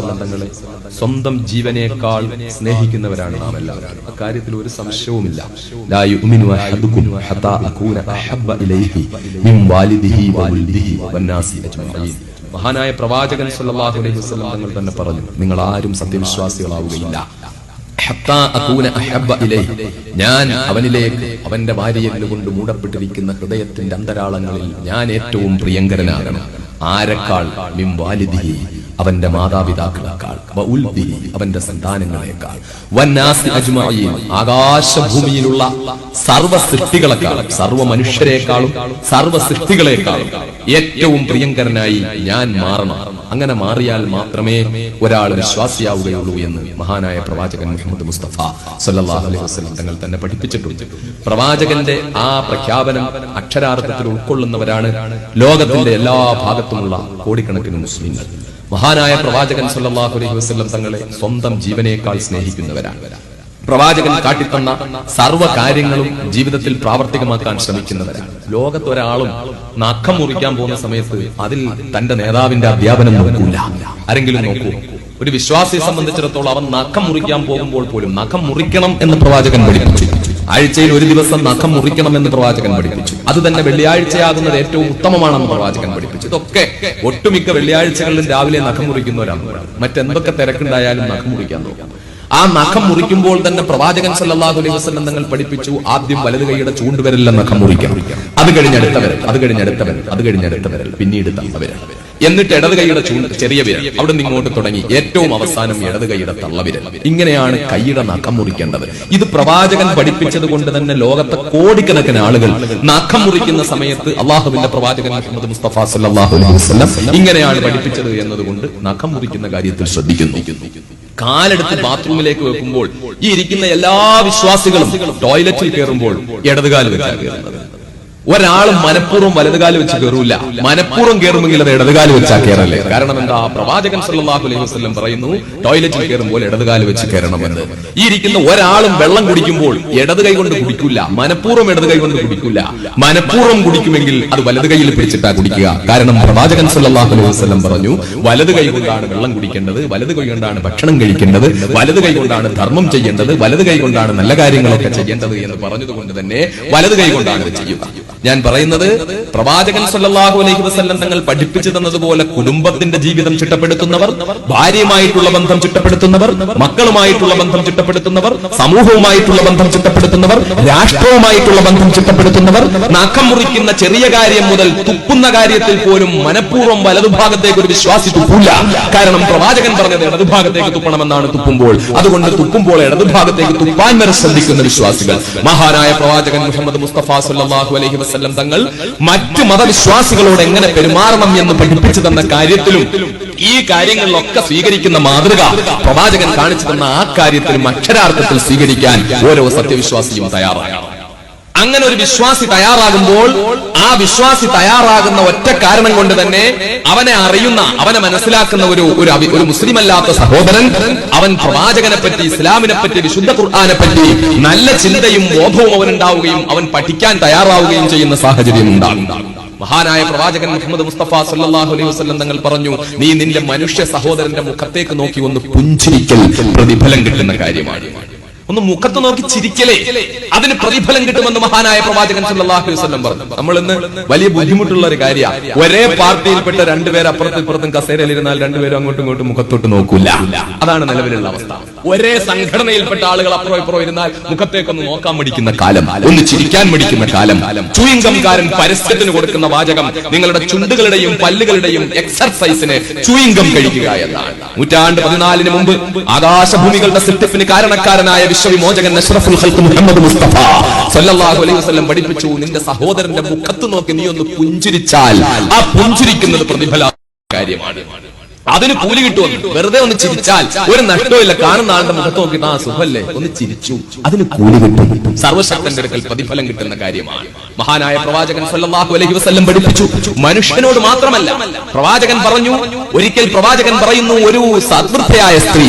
വസല്ലം തങ്ങളെ സ്വന്തം ജീവനേക്കാൾ സ്നേഹിക്കുന്നവരാണ് നാം എല്ലാവരും. അക്കാര്യത്തിൽ ഒരു സംശയവുമില്ല. മഹാനായ പ്രവാചകൻ സല്ലല്ലാഹു അലൈഹി വസല്ലം തങ്ങൾ തന്നെ പറഞ്ഞു നിങ്ങൾ ആരും സത്യവിശ്വാസികളാവുകയില്ല. ഞാൻ അവനിലേക്ക് അവന്റെ വാരിയൽ കൊണ്ട് മൂടപ്പെട്ടിരിക്കുന്ന ഹൃദയത്തിന്റെ അന്തരാളങ്ങളിൽ ഞാൻ ഏറ്റവും പ്രിയങ്കരനാകണം. ആരെക്കാൾ? മിം വാലിദിഹി. അവന്റെ മാതാപിതാക്കളെക്കാൾ അവന്റെ സന്താനങ്ങളെക്കാൾ ആകാശഭൂമിയിലുള്ള സർവ സൃഷ്ടികളെക്കാളും സർവ മനുഷ്യരെക്കാളും സർവ സൃഷ്ടികളെക്കാളും ഏറ്റവും പ്രിയങ്കരനായി ഞാൻ മാറണം. അങ്ങനെ മാറിയാൽ മാത്രമേ ഒരാൾ വിശ്വാസിയാവുകയുള്ളൂ എന്ന് മഹാനായ പ്രവാചകൻ മുഹമ്മദ് മുസ്തഫ സല്ലല്ലാഹു അലൈഹി വസല്ലം തങ്ങൾ തന്നെ പഠിപ്പിച്ചിട്ടുണ്ട്. പ്രവാചകന്റെ ആ പ്രഖ്യാപനം അക്ഷരാർത്ഥത്തിൽ ഉൾക്കൊള്ളുന്നവരാണ് ലോകത്തിന്റെ എല്ലാ ഭാഗത്തുമുള്ള കോടിക്കണക്കിന് മുസ്ലിങ്ങൾ. മഹാനായ പ്രവാചകൻ സല്ലാഹു അലൈഹി വസല്ലം തങ്ങളെ സ്വന്തം ജീവനേക്കാൾ സ്നേഹിക്കുന്നവരാണ്. പ്രവാചകൻ കാട്ടിത്തന്ന സർവ കാര്യങ്ങളും ജീവിതത്തിൽ പ്രാവർത്തികമാക്കാൻ ശ്രമിക്കുന്നവരാണ്. ലോകത്തൊരാളും നഖം മുറിക്കാൻ പോകുന്ന സമയത്ത് അതിൽ തന്റെ നേതാവിന്റെ അധ്യാപനം നോക്കൂല. ആരെങ്കിലും നോക്കൂ. ഒരു വിശ്വാസിയെ സംബന്ധിച്ചിടത്തോളം അവൻ നഖം മുറിക്കാൻ പോകുമ്പോൾ പോലും നഖം മുറിക്കണം എന്ന് പ്രവാചകൻ പഠിപ്പിച്ചു ആഴ്ചയിൽ ഒരു ദിവസം നഖം മുറിക്കണമെന്ന് പ്രവാചകൻ പഠിപ്പിച്ചു. അത് തന്നെ വെള്ളിയാഴ്ചയാകുന്നത് ഏറ്റവും ഉത്തമമാണെന്ന് പ്രവാചകൻ പഠിപ്പിച്ചു. ഇതൊക്കെ ഒട്ടുമിക്ക വെള്ളിയാഴ്ചകളിലും രാവിലെ നഖം മുറിക്കുന്നവരാണ് മറ്റെന്തൊക്കെ തിരക്കുണ്ടായാലും നഖം മുറിക്കാൻ നോക്കാം. ആ നഖം മുറിക്കുമ്പോൾ തന്നെ പ്രവാചകൻ സല്ലാഹു അലൈഹി വസ്ലം തങ്ങൾ പഠിപ്പിച്ചു ആദ്യം വലത് കൈയുടെ ചൂണ്ടുവരല്ല നഖം മുറിക്കാം അത് കഴിഞ്ഞ് അടുത്ത അത് കഴിഞ്ഞ് അടുത്ത അത് കഴിഞ്ഞ് അടുത്ത പിന്നീട് തള്ളവിരൽ എന്നിട്ട് ഇടത് കൈയുടെ ചൂണ്ട് ചെറിയ വിരൽ. അവിടെ നിന്ന് ഇങ്ങോട്ട് തുടങ്ങി. ഏറ്റവും അവസാനം ഇടത് കൈയുടെ തള്ളവിരൽ ഇങ്ങനെയാണ് കൈയുടെ നഖം മുറിക്കേണ്ടത്. ഇത് പ്രവാചകൻ പഠിപ്പിച്ചത് കൊണ്ട് തന്നെ ലോകത്തെ കോടിക്കണക്കിന് ആളുകൾ നഖം മുറിക്കുന്ന സമയത്ത് അള്ളാഹുവിന്റെ പ്രവാചകൻ മുഹമ്മദ് മുസ്തഫ സല്ലല്ലാഹു അലൈഹി ഇങ്ങനെയാണ് പഠിപ്പിച്ചത് എന്നതുകൊണ്ട് നഖം മുറിക്കുന്ന കാര്യത്തിൽ ശ്രദ്ധിക്കുന്നു. കാലെടുത്ത് ബാത്റൂമിലേക്ക് വെക്കുമ്പോൾ ഈ ഇരിക്കുന്ന എല്ലാ വിശ്വാസികളും ടോയ്ലറ്റിൽ കയറുമ്പോൾ ഇടതുകാൽ വെച്ചാൽ കയറുന്നത്. ഒരാളും മനഃപൂർവം വലതുകാൽ വെച്ച് കയറൂല മനഃപൂർവം കയറുമെങ്കിൽ അത് ഇടതുകാൽ വെച്ചാ കയറല്ലേ കാരണം എന്താ? പ്രവാചകൻ സല്ലാഹു അലൈഹി വസ്ലം പറയുന്നു ടോയ്ലറ്റിൽ കയറുമ്പോൾ ഇടതുകാൽ വെച്ച് കയറണമെന്ന് ഈ ഇരിക്കുന്ന ഒരാളും വെള്ളം കുടിക്കുമ്പോൾ ഇടത് കൈ കൊണ്ട് കുടിക്കില്ല മനഃപൂർവം ഇടത് കൈ കൊണ്ട് കുടിക്കില്ല മനഃപൂർവം കുടിക്കുമെങ്കിൽ അത് വലത് കൈയിൽ പിടിച്ചിട്ടാ കുടിക്കുക. കാരണം പ്രവാചകൻ സല്ലാഹു അലൈഹി വസ്ലം പറഞ്ഞു വലത് കൈ കൊണ്ടാണ് വെള്ളം കുടിക്കേണ്ടത് വലത് കൈ കൊണ്ടാണ് ഭക്ഷണം കഴിക്കേണ്ടത് വലത് കൈ കൊണ്ടാണ് ധർമ്മം ചെയ്യേണ്ടത് വലത് കൈ കൊണ്ടാണ് നല്ല കാര്യങ്ങളൊക്കെ ചെയ്യേണ്ടത് എന്ന് പറഞ്ഞതുകൊണ്ട് തന്നെ വലത് കൈ കൊണ്ടാണ് ചെയ്യുക. ഞാൻ പറയുന്നത് പ്രവാചകൻ സല്ലാഹു അലൈഹി വസല്ലം തങ്ങൾ പഠിപ്പിച്ചു തന്നതുപോലെ കുടുംബത്തിന്റെ ജീവിതം ചിട്ടപ്പെടുത്തുന്നവർ ഭാര്യയുമായിട്ടുള്ള ബന്ധം ചിട്ടപ്പെടുത്തുന്നവർ മക്കളുമായിട്ടുള്ള ബന്ധം ചിട്ടപ്പെടുത്തുന്നവർ സമൂഹവുമായിട്ടുള്ള ബന്ധം ചിട്ടപ്പെടുത്തുന്നവർ രാഷ്ട്രവുമായിട്ടുള്ള ബന്ധം ചിട്ടപ്പെടുത്തുന്നവർ നഖം മുറിക്കുന്ന ചെറിയ കാര്യം മുതൽ തുപ്പുന്ന കാര്യത്തിൽ പോലും മനഃപൂർവം വലതുഭാഗത്തേക്ക് ഒരു വിശ്വാസി തുപ്പില്ല കാരണം പ്രവാചകൻ പറഞ്ഞത് ഇടതുഭാഗത്തേക്ക് തുപ്പണമെന്നാണ് തുപ്പുമ്പോൾ. അതുകൊണ്ട് തുപ്പുമ്പോൾ ഇടതുഭാഗത്തേക്ക് തുപ്പാൻ വരെ ശ്രദ്ധിക്കുന്ന വിശ്വാസികൾ. മഹാനായ പ്രവാചകൻ മുഹമ്മദ് മുസ്തഫ സല്ലല്ലാഹു അലൈഹി വസല്ലം തങ്ങൾ മറ്റു മതവിശ്വാസികളോട് എങ്ങനെ പെരുമാറണം എന്ന് പഠിപ്പിച്ചു തന്ന കാര്യത്തിലും ഈ കാര്യങ്ങളിലൊക്കെ സ്വീകരിക്കുന്ന മാതൃക പ്രവാചകൻ കാണിച്ചു തന്ന ആ കാര്യത്തിലും അക്ഷരാർത്ഥത്തിൽ സ്വീകരിക്കാൻ ഓരോ സത്യവിശ്വാസിയും തയ്യാറാണ്. അങ്ങനെ ഒരു വിശ്വാസി തയ്യാറാകുമ്പോൾ ആ വിശ്വാസി തയ്യാറാകുന്ന ഒറ്റ കാരണം കൊണ്ട് തന്നെ അവനെ അറിയുന്ന അവനെ മനസ്സിലാക്കുന്ന ഒരു ഒരു മുസ്ലിം അല്ലാത്ത സഹോദരൻ അവൻ പ്രവാചകനെ പറ്റി ഇസ്ലാമിനെ പറ്റി വിശുദ്ധ ഖുർആനെ പറ്റി നല്ല ചിന്തയും ബോധവും അവനുണ്ടാവുകയും അവൻ പഠിക്കാൻ തയ്യാറാവുകയും ചെയ്യുന്ന സാഹചര്യം ഉണ്ടാകും. മഹാനായ പ്രവാചകൻ മുഹമ്മദ് മുസ്തഫ സല്ലാഹു അലൈഹി വസ്ലം തങ്ങൾ പറഞ്ഞു നീ നിന്റെ മനുഷ്യ സഹോദരന്റെ മുഖത്തേക്ക് നോക്കി ഒന്ന് പുഞ്ചിരിക്കൽ പ്രതിഫലം കിട്ടുന്ന കാര്യമാണ്. ഒന്ന് മുഖത്ത് നോക്കി ചിരിക്കലേ. അതിന് പ്രതിഫലം കിട്ടുമെന്ന് മഹാനായ പ്രവാചകൻ സല്ലല്ലാഹു അലൈഹി വസല്ലം പറഞ്ഞു. നമ്മൾ ഇന്ന് വലിയ ബുദ്ധിമുട്ടുള്ള ഒരു കാര്യമാണ്. ഒരേ പാർട്ടിയിൽപ്പെട്ട രണ്ടുപേർ അപ്പുറത്തും ഇപ്പുറത്തും കസേരയിലിരുന്നാൽ രണ്ടുപേരും അങ്ങോട്ടും ഇങ്ങോട്ടും മുഖത്തോട്ട് നോക്കൂല അതാണ് നിലവിലുള്ള അവസ്ഥ. ഒരേ സംഘടനയിൽപ്പെട്ട ആളുകൾ അപ്പുറം ഇപ്പുറം ഇരുന്നാൽ മുഖത്തേക്കൊന്ന് നോക്കാൻ മടിക്കുന്ന കാലം ഒന്ന് ചിരിക്കാൻ മടിക്കുന്ന കാലം. ചൂയിങ്കംകാരൻ പരസ്യത്തിന് കൊടുക്കുന്ന വാചകം നിങ്ങളുടെ ചുണ്ടുകളുടെയും പല്ലുകളുടെയും എക്സർസൈസിന് ചൂയിങ്കം കഴിക്കുക എന്നാണ്. നൂറ്റാണ്ട് പതിനാലിന് മുമ്പ് ആകാശഭൂമികളുടെ സൃഷ്ടിപ്പിന് കാരണക്കാരനായ വിശ്വവിമോചകൻ അഷ്റഫുൽ മുഹമ്മദ് മുസ്തഫ സല്ലല്ലാഹു അലൈഹി വസല്ലം പഠിപ്പിച്ചു നിന്റെ സഹോദരന്റെ മുഖത്ത് നോക്കി നീ ഒന്ന് പുഞ്ചിരിച്ചാൽ. ആ പുഞ്ചിരിക്കുന്നത് പ്രതിഫല കാര്യമാണ്. അതിന് കൂലി കിട്ടുമെന്ന്. വെറുതെ ഒന്ന് ചിരിച്ചാൽ ഒരു നഷ്ടമില്ല കാണുന്ന ആളുടെ മുഖത്ത് നോക്കിയിട്ട് ആ സുഖല്ലേ ഒന്ന് ചിരിച്ചു. അതിന് കൂലി കിട്ടും. സർവശക്തന്റെ അടുക്കൽ പ്രതിഫലം കിട്ടുന്ന കാര്യമാണ്. മഹാനായ പ്രവാചകൻ സല്ലല്ലാഹു അലൈഹി വസല്ലം പഠിപ്പിച്ചു. മനുഷ്യനോട് മാത്രമല്ല പ്രവാചകൻ പറഞ്ഞു ഒരിക്കൽ പ്രവാചകൻ പറയുന്നു ഒരു സദ്വൃദ്ധയായ സ്ത്രീ.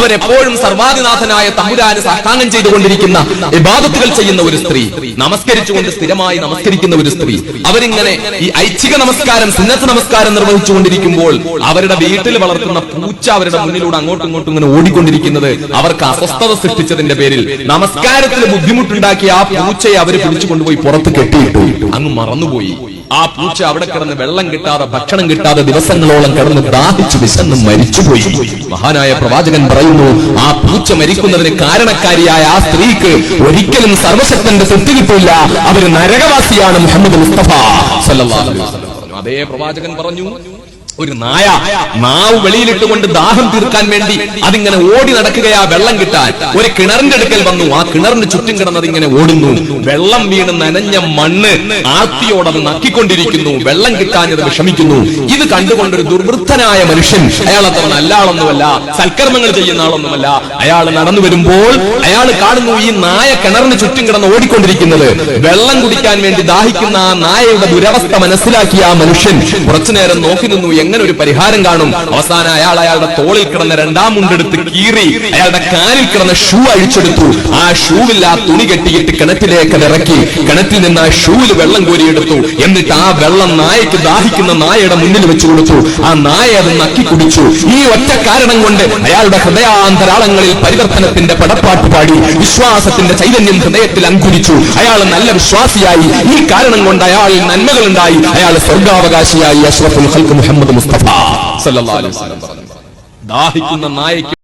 അവരെപ്പോഴും സർവാധിനാഥനായ തമ്പുരാന് സാഷ്ടാംഗം ചെയ്തുകൊണ്ടിരിക്കുന്ന ഇബാദത്തുകൾ ചെയ്യുന്ന ഒരു സ്ത്രീ. നമസ്കരിച്ചുകൊണ്ട് സ്ഥിരമായി നമസ്കരിക്കുന്ന ഒരു സ്ത്രീ. അവരിങ്ങനെ ഈ ഐച്ഛിക നമസ്കാരം സിന്നത്ത് നമസ്കാരം നിർവഹിച്ചുകൊണ്ടിരിക്കുമ്പോൾ അവരുടെ വീട്ടിൽ വളർത്തുന്ന പൂച്ച അവരുടെ മുന്നിലൂടെ അങ്ങോട്ടും ഇങ്ങോട്ടും ഇങ്ങനെ ഓടിക്കൊണ്ടിരിക്കുന്നത് അവർക്ക് അസ്വസ്ഥത സൃഷ്ടിച്ചതിന്റെ പേരിൽ നമസ്കാരത്തിൽ ബുദ്ധിമുട്ടുണ്ടാക്കിയ ആ പൂച്ചയെ അവർ പിടിച്ചു കൊണ്ടുപോയി പുറത്ത് കെട്ടിയിട്ടു. അങ്ങ് മറന്നുപോയി. ആ പൂച്ച അവിടെ കിടന്ന് വെള്ളം കിട്ടാതെ ഭക്ഷണം കിട്ടാതെ ദിവസങ്ങളോളം കിടന്ന് ദാഹിച്ചു വിശന്ന് മരിച്ചുപോയി. മഹാനായ പ്രവാചകൻ പറയുന്നു ആ പൂച്ച മരിക്കുന്നതിന് കാരണക്കാരിയായ ആ സ്ത്രീക്ക് ഒരിക്കലും സർവശക്തന്റെ തൃപ്തി കിട്ടില്ല അവർ നരകവാസിയാണ് മുഹമ്മദ് മുസ്തഫ. സല്ലല്ലാഹു അലൈഹി വസല്ലം അതേ പ്രവാചകൻ പറഞ്ഞു ഒരു നായ നാവ് വെളിയിലിട്ടുകൊണ്ട് ദാഹം തീർക്കാൻ വേണ്ടി അതിങ്ങനെ ഓടി നടക്കുകയാ വെള്ളം കിട്ടാൻ. ഒരു കിണറിന്റെ അടുക്കൽ വന്നു. ആ കിണറിന് ചുറ്റും കിടന്നത് ഇങ്ങനെ ഓടുന്നു. വെള്ളം വീണ് നനഞ്ഞ മണ്ണ് ആർത്തിയോടത് നക്കിക്കൊണ്ടിരിക്കുന്നു. വെള്ളം കിട്ടാൻ അത് വിഷമിക്കുന്നു ഇത് കണ്ടുകൊണ്ട് ഒരു ദുർവൃത്തനായ മനുഷ്യൻ അയാൾ അത്ര നല്ല ആളൊന്നുമല്ല സൽക്കർമ്മങ്ങൾ ചെയ്യുന്ന ആളൊന്നുമല്ല. അയാൾ നടന്നു വരുമ്പോൾ അയാൾ കാണുന്നു ഈ നായ കിണറിന് ചുറ്റും കിടന്ന് ഓടിക്കൊണ്ടിരിക്കുന്നത്. വെള്ളം കുടിക്കാൻ വേണ്ടി ദാഹിക്കുന്ന ആ നായയുടെ ദുരവസ്ഥ മനസ്സിലാക്കിയ ആ മനുഷ്യൻ കുറച്ചു നേരം നോക്കി നിന്നു. എങ്ങനെ ഒരു പരിഹാരം കാണും. അവസാനം അയാൾ അയാളുടെ തോളിൽ കിടന്ന രണ്ടാം മുണ്ടെടുത്ത് കീറി അയാളുടെ കാലിൽ കിടന്ന ഷൂ അഴിച്ചെടുത്തു. ആ ഷൂവിൽ ആ തുണി കെട്ടിയിട്ട് കിണറ്റിലേക്ക് ഇറക്കി. കിണറ്റിൽ നിന്ന് ആ ഷൂവിൽ വെള്ളം കോരിയെടുത്തു. എന്നിട്ട് ആ വെള്ളം നായക്ക് ദാഹിക്കുന്ന നായയുടെ മുന്നിൽ വെച്ചു കൊടുത്തു. ആ നായ അത് നക്കി കുടിച്ചു. ഈ ഒറ്റ കാരണം കൊണ്ട് അയാളുടെ ഹൃദയാന്തരാളങ്ങളിൽ പരിവർത്തനത്തിന്റെ പടപ്പാട്ട് പാടി വിശ്വാസത്തിന്റെ ചൈതന്യം ഹൃദയത്തിൽ അങ്കുരിച്ചു. അയാൾ നല്ല വിശ്വാസിയായി. ഈ കാരണം കൊണ്ട് അയാൾ നന്മകളുണ്ടായി. അയാൾ സ്വർഗാവകാശിയായി. അഷ്റഫുൽ മുഹമ്മദ് മുസ്തഫ സല്ലല്ലാഹു അലൈഹി വസല്ലം ദാഹിക്കുന്ന നായയ്ക്ക്